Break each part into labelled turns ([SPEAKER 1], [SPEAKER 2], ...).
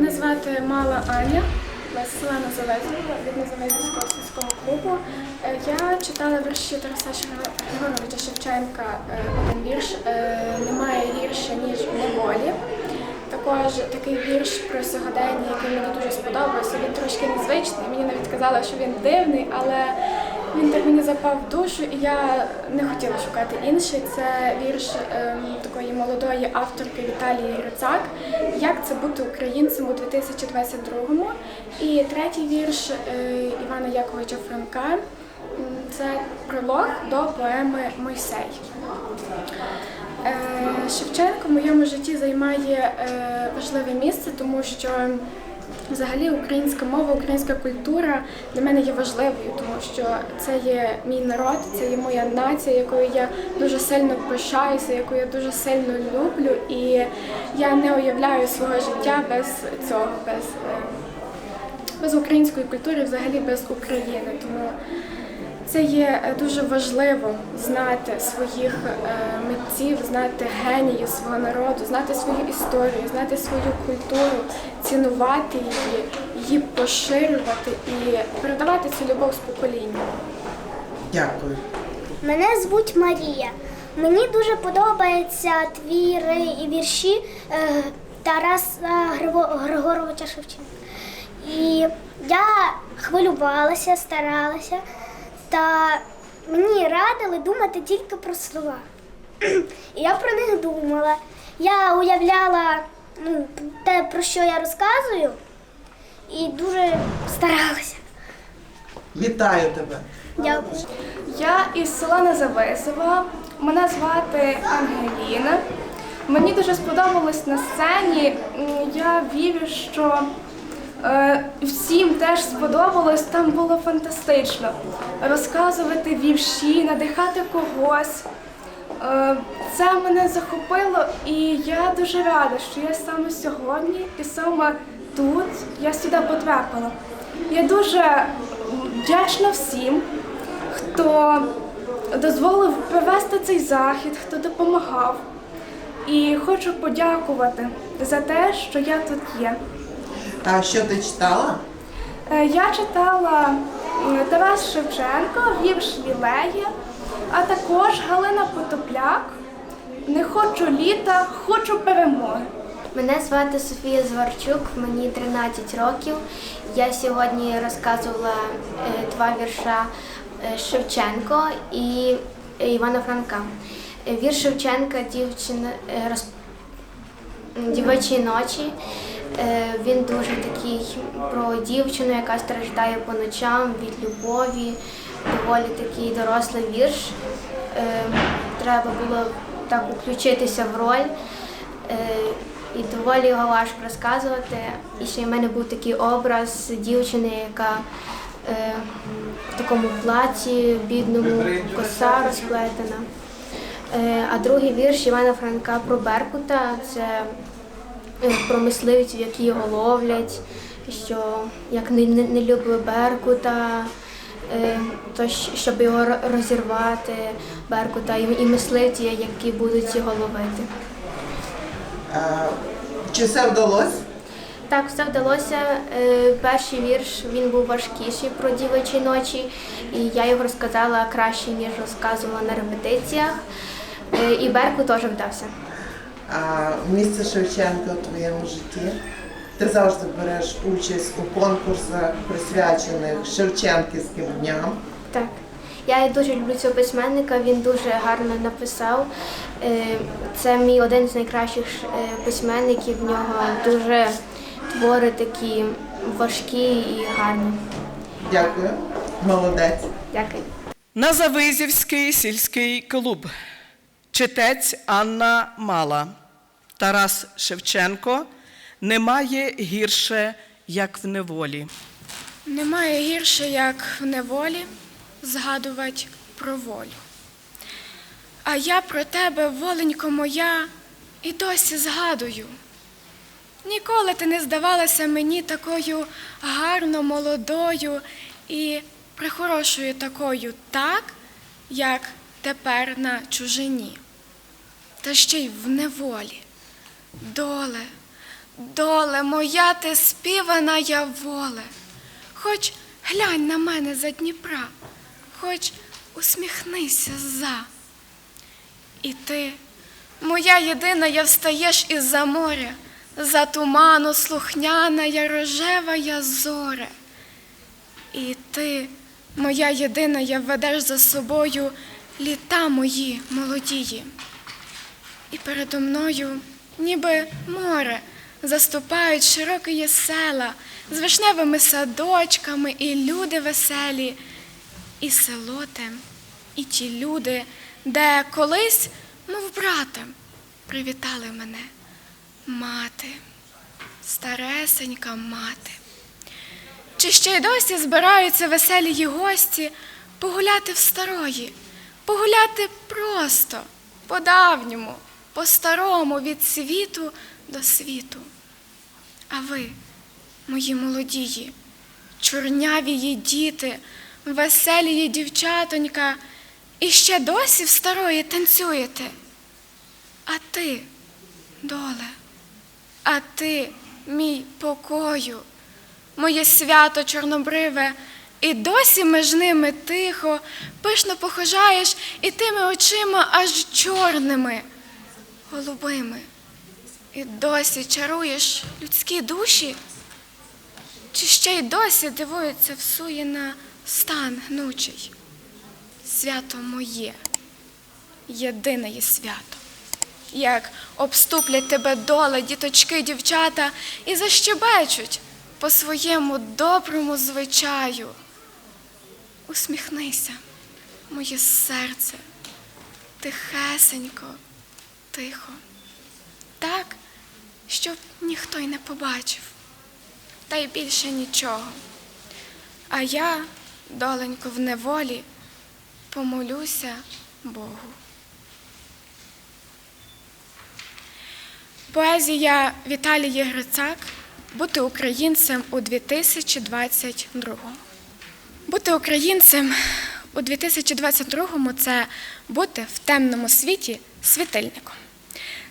[SPEAKER 1] Мене звати Мала Аня, я з села Незалежного від Незалежницького сільського клубу. Е, Я читала вірші Тараса Григоровича Шевченка е, один вірш е, Немає гірше, ніж в неволі. Також такий вірш про сьогодення, який мені дуже сподобався. Він трошки незвичний. Мені навіть казали, що він дивний, але він так мені запав в душу, і я не хотіла шукати інший. Це вірш ем, такої молодої авторки Віталії Грицак. Як це бути українцем у 2022-му? І третій вірш е, Івана Яковича Франка. Це пролог до поеми Мойсей. Е, Шевченко в моєму житті займає е, важливе місце, тому що взагалі українська мова, українська культура для мене є важливою, тому що це є мій народ, це є моя нація, якою я дуже сильно пишаюся, яку я дуже сильно люблю, і я не уявляю свого життя без цього, без, е, без української культури, взагалі без України. Тому це є е, дуже важливо знати своїх е, митців, знати геніїв свого народу, знати свою історію, знати свою культуру, цінувати її, її поширювати і передавати цю любов з покоління.
[SPEAKER 2] Дякую.
[SPEAKER 3] Мене звуть Марія. Мені дуже подобаються твіри і вірші е, Тараса Григо- Григоровича Шевченка. І я хвилювалася, старалася, та мені радили думати тільки про слова. І я про них думала. Я уявляла ну, те, про що я розказую, і дуже старалася.
[SPEAKER 2] Вітаю тебе.
[SPEAKER 3] Дякую.
[SPEAKER 4] Я із села Независова. Мене звати Ангеліна. Мені дуже сподобалось на сцені. Я вірю, що всім теж сподобалось. Там було фантастично розказувати вірші, надихати когось. Е, Це мене захопило, і я дуже рада, що я саме сьогодні і саме тут я сюди потрапила. Я дуже вдячна всім, хто дозволив провести цей захід, хто допомагав. І хочу подякувати за те, що я тут є.
[SPEAKER 2] А що ти читала?
[SPEAKER 4] Е, Я читала Тарас Шевченко, вірш Лілея, а також Галина Потопляк. Не хочу літа, хочу перемоги.
[SPEAKER 5] Мене звати Софія Зварчук, мені 13 років. Я сьогодні розказувала е, два вірша е, Шевченко і Івана Франка. Вірш Шевченка дівчина роз... дівочі ночі. Е, Він дуже такий про дівчину, яка страждає по ночам від любові. Доволі такий дорослий вірш. Е, Треба було так включитися в роль. Е, І доволі його важко розказувати. І ще в мене був такий образ дівчини, яка в такому платі, бідному, коса розплетена. А другий вірш Івана Франка про Беркута це про мисливців, які його ловлять, що як не, не, не любить Беркута, е, то щоб його розірвати, Беркута, і, і мисливці, які будуть його ловити.
[SPEAKER 2] Чи все вдалося?
[SPEAKER 5] Так, все вдалося. Е, Перший вірш він був важкіший про дівочі ночі, і я його розказала краще, ніж розказувала на репетиціях. Е, І Берку теж вдався.
[SPEAKER 2] А місце Шевченка у твоєму житті? Ти завжди береш участь у конкурсах, присвячених Шевченківським дням.
[SPEAKER 5] Так. Я дуже люблю цього письменника, він дуже гарно написав. Е, Це мій один з найкращих е, письменників. В нього дуже твори такі важкі і гарні.
[SPEAKER 2] Дякую. Молодець.
[SPEAKER 5] Дякую.
[SPEAKER 6] Назавизівський сільський клуб. Читець Анна Мала. Тарас Шевченко. Немає гірше, як в неволі.
[SPEAKER 1] Немає гірше, як в неволі згадувати про волю. А я про тебе, воленько моя, і досі згадую. Ніколи ти не здавалася мені такою гарно молодою і прихорошою такою, так, як тепер на чужині, та ще й в неволі. Доле, Доле моя ти співана я воле, хоч глянь на мене за Дніпра, хоч усміхнися за. І ти, моя єдина, я встаєш із-за моря, за туману слухняна я рожева я зоре. І ти, моя єдина, я ведеш за собою літа мої молодії. І передо мною, ніби море, заступають широкі села з вишневими садочками і люди веселі, і село те, і ті люди, де колись, мов брата, привітали мене мати, старесенька мати. Чи ще й досі збираються веселі її гості погуляти в старої, погуляти просто, по-давньому, по-старому від світу до світу. А ви, мої молодії, чорняві її діти, веселі її дівчатонька, і ще досі в старої танцюєте. А ти, доле, а ти, мій покою, моє свято чорнобриве, і досі між ними тихо, пишно похожаєш і тими очима аж чорними, голубими. І досі чаруєш людські душі? Чи ще й досі дивується всує на стан гнучий? Свято моє, єдине є свято. Як обступлять тебе дола, діточки, дівчата, і защебечуть по своєму доброму звичаю. Усміхнися, моє серце, тихесенько, тихо, так, щоб ніхто й не побачив, та й більше нічого. А я, доленько, в неволі, помолюся Богу. Поезія Віталії Грицак Бути українцем у 2022. Бути українцем у 2022-му це бути в темному світі світильником.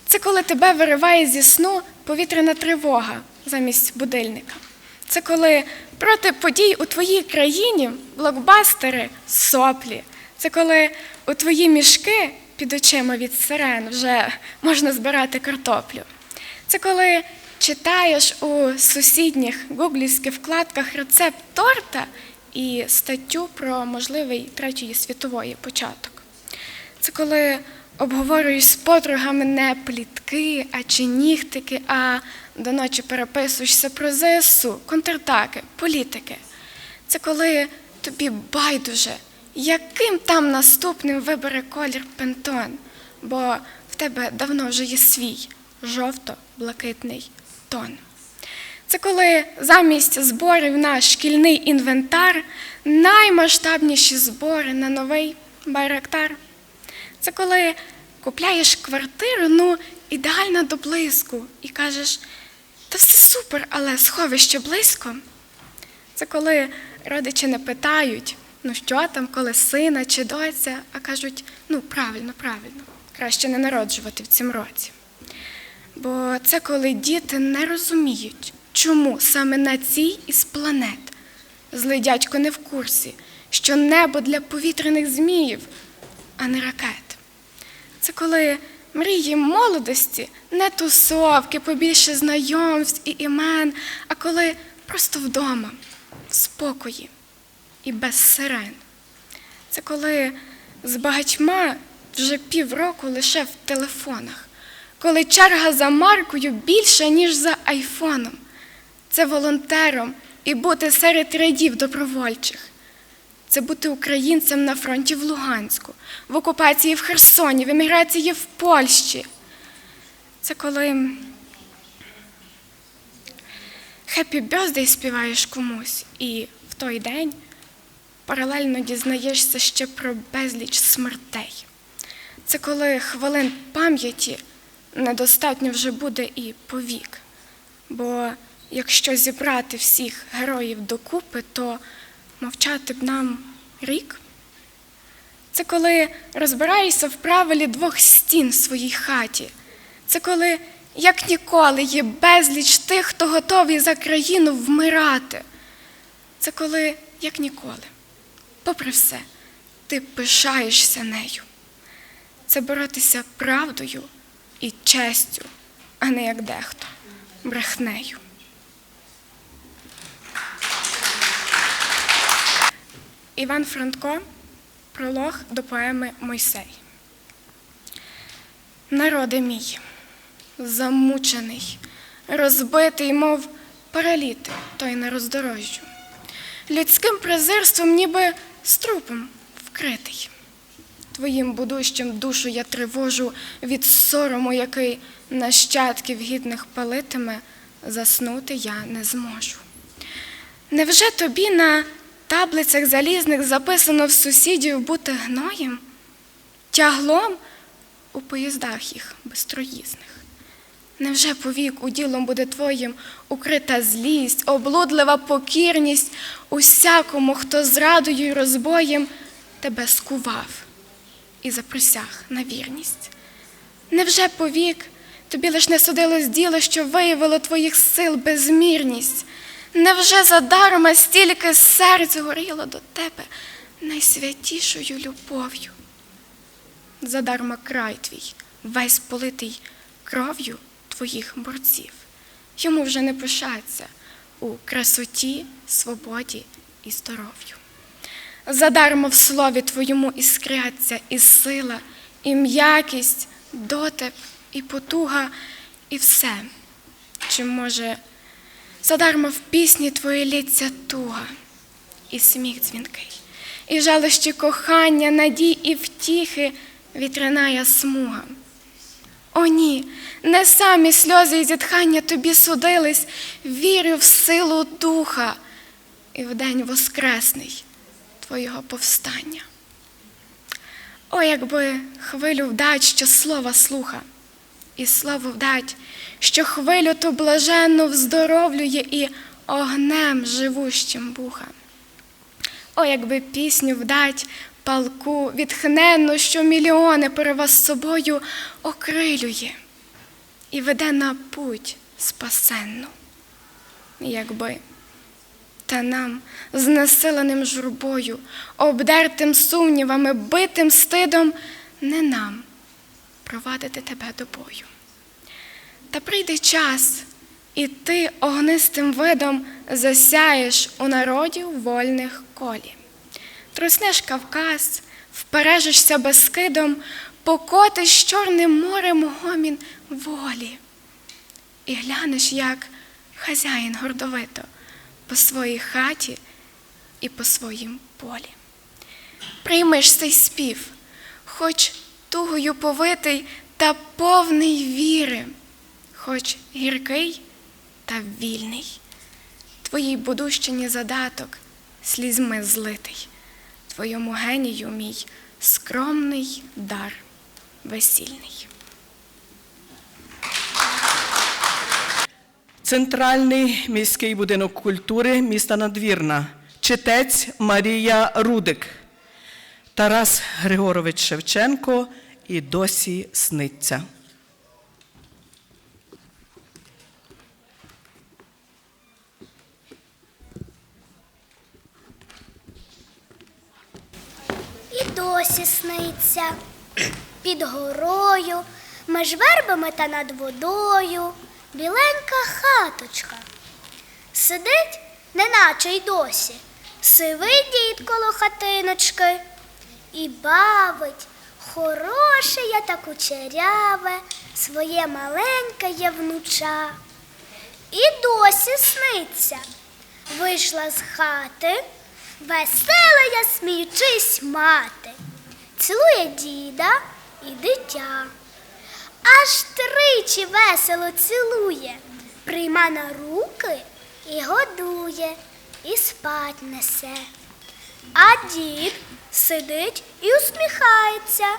[SPEAKER 1] Це коли тебе вириває зі сну повітряна тривога замість будильника. Це коли проти подій у твоїй країні блокбастери соплі. Це коли у твої мішки під очима від сирен вже можна збирати картоплю. Це коли читаєш у сусідніх гуглівських вкладках рецепт торта і статтю про можливий Третьої світової початок. Це коли обговорюєш з подругами не плітки, а чи нігтики, а до ночі переписуєшся про ЗСУ, контртаки, політики. Це коли тобі байдуже, яким там наступним вибере колір пентон, бо в тебе давно вже є свій жовто-блакитний тон. Це коли замість зборів на шкільний інвентар наймасштабніші збори на новий байрактар. Це коли купляєш квартиру, ну, ідеально до блиску, і кажеш, та все супер, але сховище близько. Це коли родичі не питають, ну що там, коли сина чи доця, а кажуть, ну правильно, правильно, краще не народжувати в цім році. Бо це коли діти не розуміють, чому саме на цій із планет злий дядько не в курсі, що небо для повітряних зміїв, а не ракет. Це коли мрії молодості не тусовки, побільше знайомств і імен, а коли просто вдома, в спокої і без сирен. Це коли з багатьма вже півроку лише в телефонах, коли черга за маркою більша, ніж за айфоном. Це волонтером і бути серед рядів добровольчих. Це бути українцем на фронті в Луганську, в окупації в Херсоні, в еміграції в Польщі. Це коли «Happy Birthday» співаєш комусь, і в той день паралельно дізнаєшся ще про безліч смертей. Це коли хвилин пам'яті недостатньо вже буде і повік. Бо якщо зібрати всіх героїв докупи, то мовчати б нам рік. Це коли розбираєшся в правилі двох стін в своїй хаті. Це коли як ніколи є безліч тих, хто готовий за країну вмирати. Це коли, як ніколи, попри все, ти пишаєшся нею. Це боротися правдою і честю, а не як дехто брехнею. Іван Франко, пролог до поеми Мойсей. Народи мій, замучений, розбитий, мов параліти, той на роздорожжю. Людським презирством, ніби струпом вкритий. Твоїм будущим душу я тривожу від сорому, який нащадків гідних палитиме, заснути я не зможу. Невже тобі на таблицях залізних записано в сусідів бути гноєм, тяглом у поїздах їх безтроїзних? Невже повік уділом буде твоїм укрита злість, облудлива покірність усякому, хто зрадою й розбоєм тебе скував і заприсяг на вірність? Невже повік тобі лиш не судилось діло, що виявило твоїх сил безмірність? Невже задарма стільки серць горіло до тебе найсвятішою любов'ю? Задарма край твій, весь политий кров'ю твоїх борців. Йому вже не пишаться у красоті, свободі і здоров'ю. Задарма в слові твоєму іскряться і сила, і м'якість, дотеп, і потуга, і все. Чи може задарма в пісні твої лється туга, і сміх дзвінкий, і жалощі кохання, надій і втіхи вітряная смуга. О, ні, не самі сльози і зітхання тобі судились, вірю в силу духа і в день воскресний твого повстання. О, якби хвилю вдать, що слова слуха, і слово вдать, що хвилю ту блаженну вздоровлює і огнем живущим буха. О, якби пісню вдать палку, відхненну, що мільйони пере вас собою окрилює і веде на путь спасенну. Якби та нам, знесиленим журбою, обдертим сумнівами, битим стидом, не нам провадити тебе до бою. Та прийде час, і ти огнистим видом засяєш у народів вольних колі. Труснеш Кавказ, впережишся безкидом, покотиш чорним морем гомін волі. І глянеш, як хазяїн гордовито по своїй хаті і по своїм полі. Приймеш цей спів, хоч тугою повитий та повний віри, хоч гіркий та вільний. Твоїй будущині задаток слізьми злитий, твоєму генію мій скромний дар весільний.
[SPEAKER 6] Центральний міський будинок культури міста Надвірна. Читець Марія Рудик. Тарас Григорович Шевченко і досі сниться.
[SPEAKER 3] І досі сниться під горою, меж вербами та над водою, біленька хаточка. Сидить, неначе й досі, сивий дід коло хатиночки і бавить хороше я та кучеряве, своє маленьке є внуча. І досі сниться. Вийшла з хати, весела я сміючись мати, цілує діда і дитя. Аж тричі весело цілує, прийма на руки і годує, і спать несе. А дід сидить і усміхається,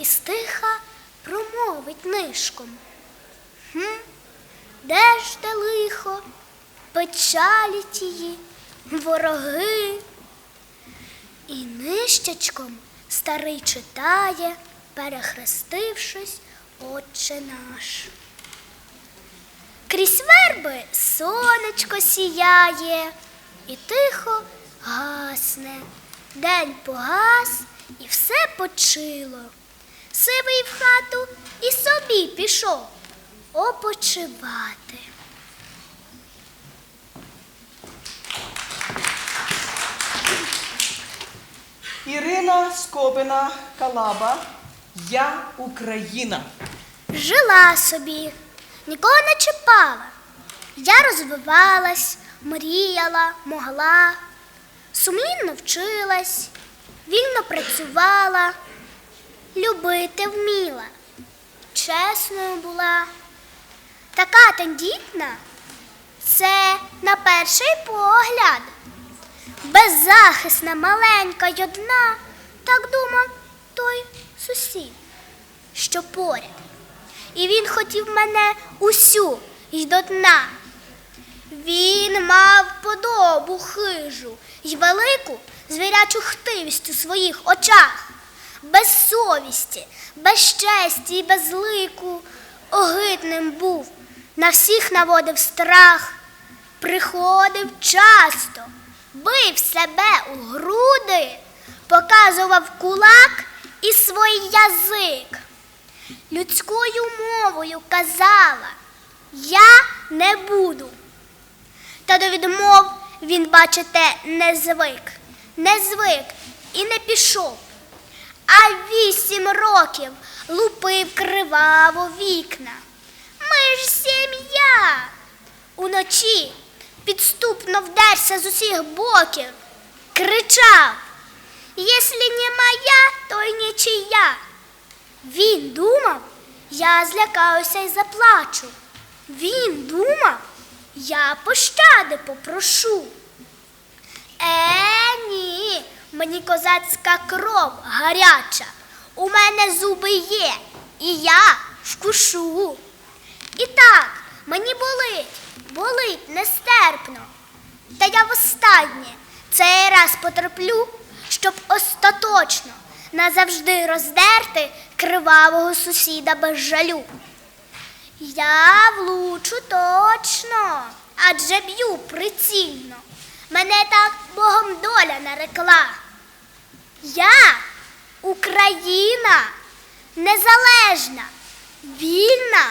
[SPEAKER 3] і стиха промовить нишком. Хм, де ж те лихо, печалі тії, вороги. І нищечком старий читає, перехрестившись, Отче наш. Крізь верби сонечко сіяє і тихо гасне. День погас і все почило. Сивий в хату і собі пішов опочивати.
[SPEAKER 6] Ірина Скобина Калаба. Я Україна.
[SPEAKER 3] Жила собі, нікого не чіпала. Я розвивалась, мріяла, могла, сумлінно вчилась, вільно працювала, любити вміла, чесною була. Така тендітна це на перший погляд. Беззахисна, маленька й одна, так думав той сусід, що поряд. І він хотів мене усю й до дна. Він мав подобу хижу й велику звірячу хтивість у своїх очах, без совісті, без честі й без лику, огидним був, на всіх наводив страх, приходив часто, бив себе у груди, показував кулак і свій язик людською мовою казала Я не буду. Та до відмов він, бачите, не звик, не звик і не пішов. А вісім років лупив криваво вікна. Ми ж сім'я. Уночі підступно вдерся з усіх боків, кричав Єслі не моя, то й нічия. Він думав, я злякаюся і заплачу. Він думав, я пощади попрошу. Е, ні, мені козацька кров гаряча. У мене зуби є, і я вкушу. І так, мені болить, болить нестерпно. Та я востаннє цей раз потерплю, щоб остаточно назавжди роздерти кривавого сусіда без жалю. Я влучу точно, адже б'ю прицільно. Мене так Богом доля нарекла. Я Україна незалежна, вільна.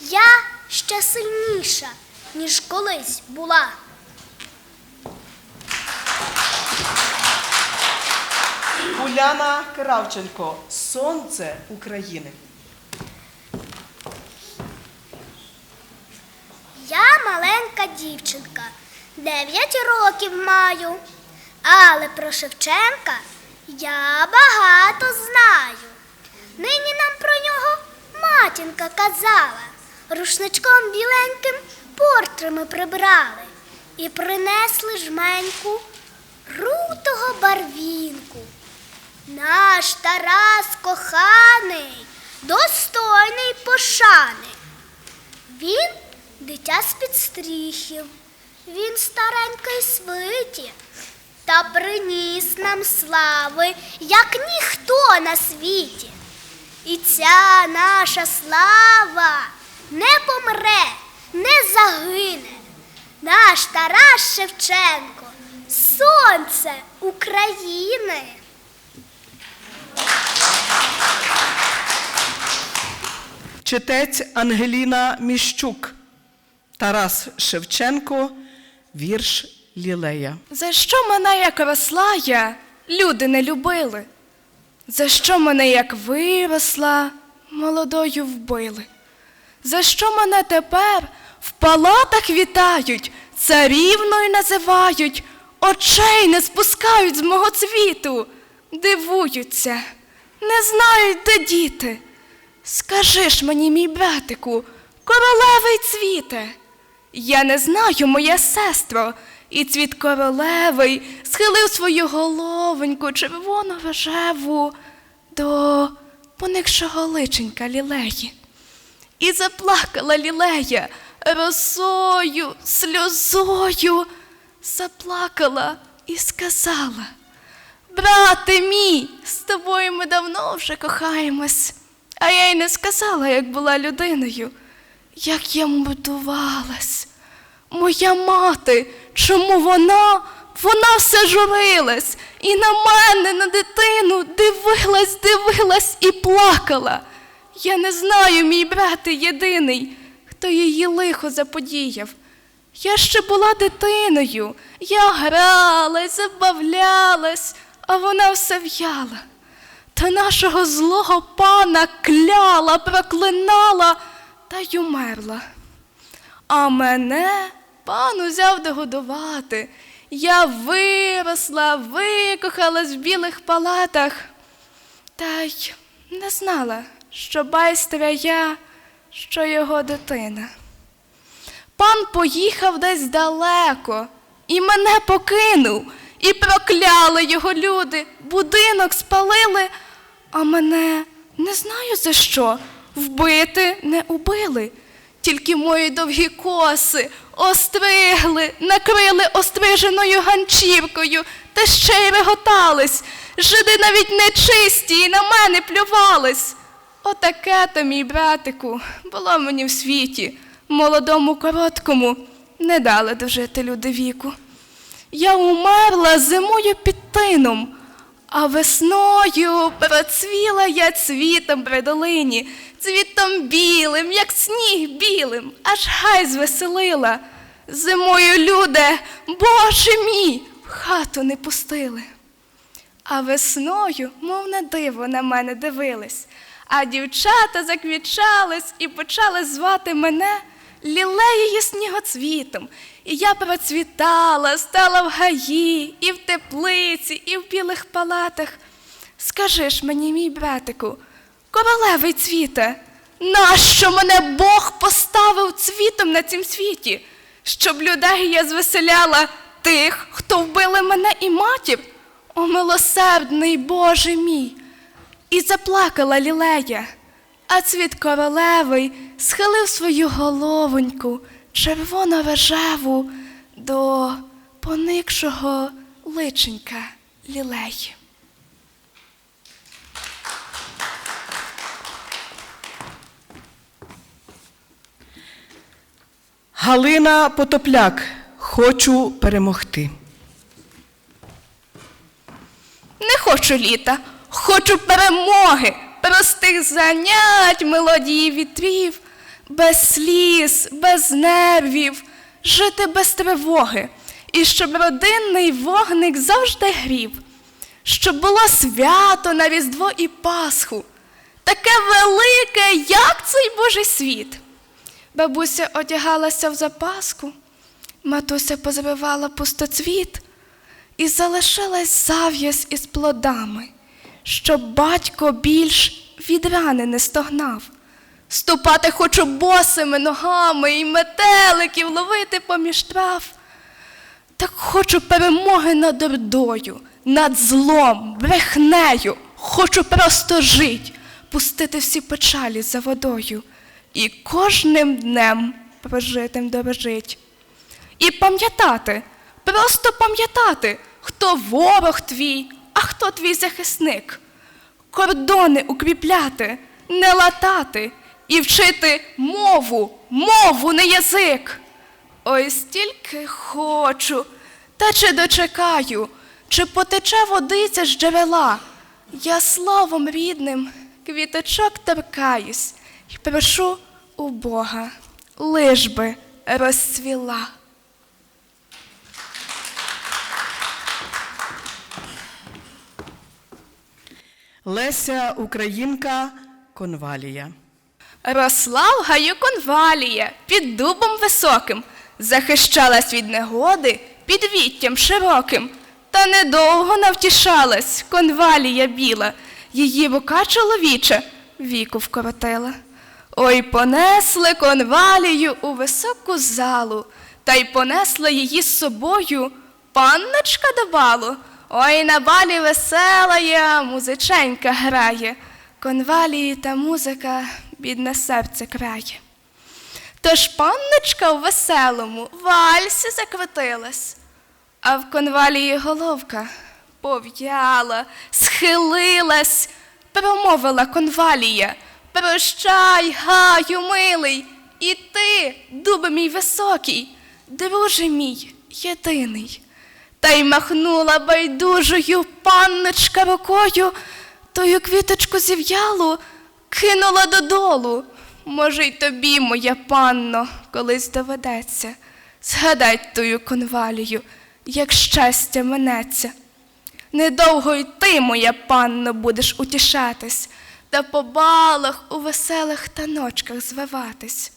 [SPEAKER 3] Я ще сильніша, ніж колись була.
[SPEAKER 6] Уляна Кравченко. Сонце України.
[SPEAKER 3] Я маленька дівчинка, дев'ять років маю, але про Шевченка я багато знаю. Нині нам про нього матінка казала, рушничком біленьким портрами прибрали і принесли жменьку рутого барвінку. Наш Тарас коханий, достойний пошани. Він дитя з підстріхів, він старенький свиті, та приніс нам слави, як ніхто на світі. І ця наша слава не помре, не загине. Наш Тарас Шевченко, сонце України.
[SPEAKER 6] Читець Ангеліна Міщук. Тарас Шевченко. Вірш Лілея.
[SPEAKER 4] За що мене, як росла я, люди не любили? За що мене, як виросла, молодою вбили? За що мене тепер в палатах вітають, царівною називають, очей не спускають з мого цвіту, дивуються, не знають, де діти. Скажи ж мені, мій братику, королевий цвіте. Я не знаю, моя сестро, і цвіт королевий схилив свою головоньку червоно рожеву до поникшого личенька лілеї. І заплакала лілея росою, сльозою, заплакала і сказала: Брате мій, з тобою ми давно вже кохаємось. А я й не сказала, як була людиною. як я мудувалась. Моя мати, чому вона? Вона все журилась і на мене, на дитину, дивилась, дивилась і плакала. Я не знаю, мій брате єдиний, хто її лихо заподіяв. Я ще була дитиною, я гралась, забавлялась, а вона все в'яла. Та нашого злого пана кляла, проклинала та й умерла. А мене пан узяв догодувати. Я виросла, викохалась в білих палатах, та й не знала, що байстря я, що його дитина. Пан поїхав десь далеко і мене покинув, і прокляли його люди, будинок спалили, а мене не знаю за що. Вбити не убили. Тільки мої довгі коси остригли, накрили остриженою ганчіркою та ще й реготались. Жиди навіть нечисті і на мене плювались. Отаке то, мій братику, було мені в світі, молодому короткому, не дали дожити люди віку. Я умерла зимою під тином, а весною процвіла я цвітом при долині, цвітом білим, як сніг білим, аж гай звеселила. Зимою люди, Боже мій, в хату не пустили. А весною, мов на диво, на мене дивились, а дівчата заквічались і почали звати мене лілеєю снігоцвітом. І я процвітала, стала в гаї, і в теплиці, і в білих палатах. Скажи ж мені, мій братику, королевий цвіте, нащо мене Бог поставив цвітом на цім світі, щоб людей я звеселяла тих, хто вбили мене і матір? О, милосердний Боже мій! І заплакала лілея, а цвіт королевий схилив свою головоньку, червоно рожеву до поникшого личенька лілеї.
[SPEAKER 6] Галина Потопляк. Хочу перемогти.
[SPEAKER 4] Не хочу літа, хочу перемоги, простих занять, мелодії вітрів, без сліз, без нервів, жити без тривоги, і щоб родинний вогник завжди грів, щоб було свято на Різдво і Пасху, таке велике, як цей Божий світ. Бабуся одягалася в запаску, матуся позривала пустоцвіт, і залишилась зав'язь із плодами, щоб батько більш від рани не стогнав. Ступати хочу босими ногами і метеликів ловити поміж трав. Так хочу перемоги над ордою, над злом, брехнею. Хочу просто жить, пустити всі печалі за водою і кожним днем прожитим дорожить. І пам'ятати, просто пам'ятати, хто ворог твій, а хто твій захисник. Кордони укріпляти, не латати і вчити мову, мову, не язик. Ой, стільки хочу, та чи дочекаю, чи потече водиця з джерела. Я словом рідним квіточок торкаюсь і прошу у Бога, лиш би розцвіла.
[SPEAKER 6] Леся Українка Конвалія.
[SPEAKER 4] Росла в гаю конвалія під дубом високим, захищалась від негоди під віттям широким. Та недовго навтішалась конвалія біла, її рука чоловіча віку вкоротила. Ой, понесли конвалію у високу залу, та й понесла її з собою панночка до балу. Ой, на балі весела я, музиченька грає, конвалії та музика бідне серце крає. Тож панночка в веселому вальсі закрутилась, а в конвалії головка пов'яла, схилилась, промовила конвалія. Прощай, гаю, милий, і ти, дубе мій високий, друже мій єдиний. Та й махнула байдужою панночка рукою, тою квіточку зів'ялу кинула додолу. Може, й тобі, моя панно, колись доведеться. Згадай тую конвалію, як щастя минеться. Недовго й ти, моя панно, будеш утішатись, та по балах у веселих таночках звиватись.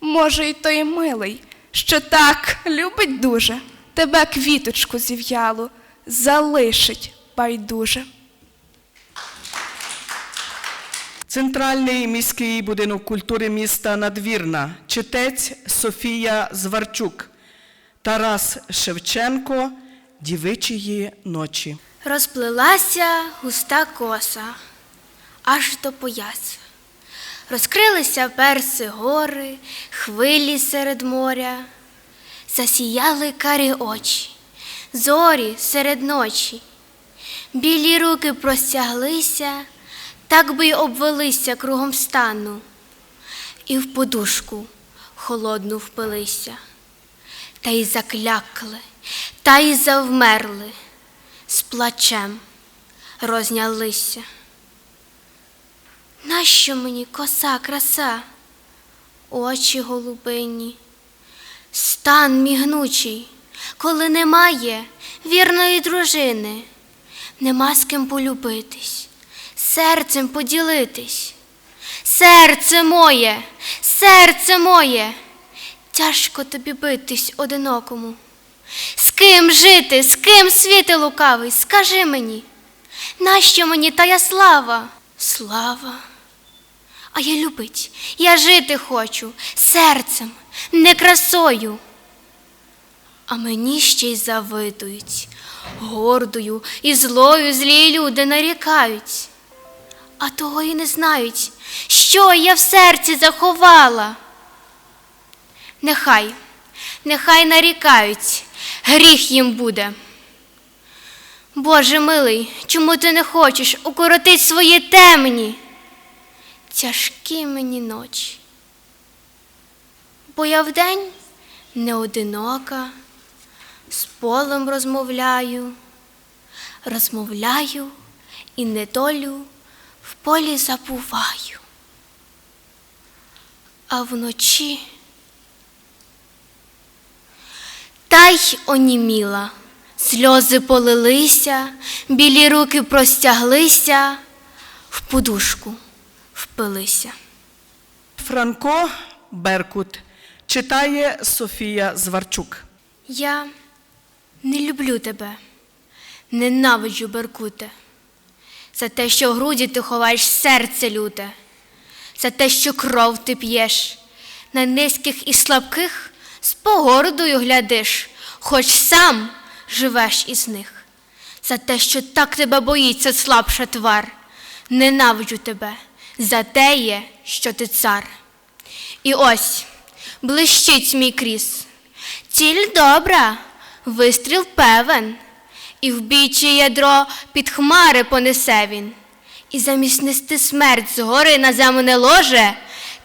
[SPEAKER 4] Може, й той милий, що так любить дуже, тебе квіточку зів'ялу, залишить байдуже.
[SPEAKER 6] Центральний міський будинок культури міста Надвірна. Читець Софія Зварчук. Тарас Шевченко. Дівичої ночі.
[SPEAKER 5] Розплилася густа коса аж до пояса. Розкрилися перси гори, хвилі серед моря, засіяли карі очі, зорі серед ночі. Білі руки простяглися, так би й обвелися кругом стану, і в подушку холодну впилися, та й заклякли, та й завмерли. З плачем рознялися. Нащо мені коса краса, очі голубині, стан мігнучий, коли немає вірної дружини, нема з ким полюбитись, серцем поділитись. Серце моє, серце моє, тяжко тобі битись одинокому. З ким жити, з ким світи лукавий, скажи мені, нащо мені тая слава? Слава. А я любить, я жити хочу серцем, не красою. А мені ще й завидують, гордою і злою злі люди нарікають, а того й не знають, що я в серці заховала. Нехай, нехай нарікають, гріх їм буде. Боже милий, чому ти не хочеш укоротить свої темні? Тяжкі мені ночі. Бо я вдень не одинока, з полем розмовляю, розмовляю і недолю в полі забуваю. А вночі та й оніміла, сльози полилися, білі руки простяглися, в подушку впилися.
[SPEAKER 6] Франко Беркут. Читає Софія Зварчук.
[SPEAKER 5] Я не люблю тебе, ненавиджу Беркуте, за те, що в груді ти ховаєш серце люте, за те, що кров ти п'єш, на низьких і слабких з погордою глядиш, хоч сам живеш із них, за те, що так тебе боїться слабша твар, ненавиджу тебе, за те є, що ти цар. І ось блищить мій кріс. Ціль добра, вистріл певен, і в бійче ядро під хмари понесе він. І замість нести смерть згори на земне ложе,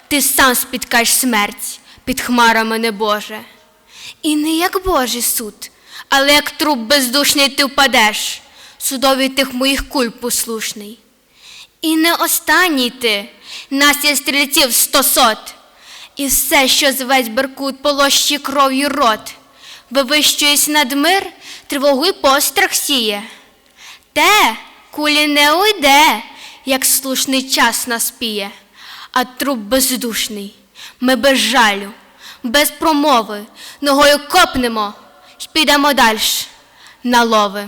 [SPEAKER 5] ти сам спіткаєш смерть під хмарами небоже. І не як Божий суд, але як труп бездушний ти впадеш, судові тих моїх куль послушний. І не останній ти, нас є стрільців сто сот, і все, що звесь Беркут полощі кров'ю рот, вивищуєсь над мир, тривогу й пострах сіє. Те кулі не уйде, як слушний час наспіє, а труп бездушний, ми без жалю, без промови, ногою копнемо й підемо дальш на лови.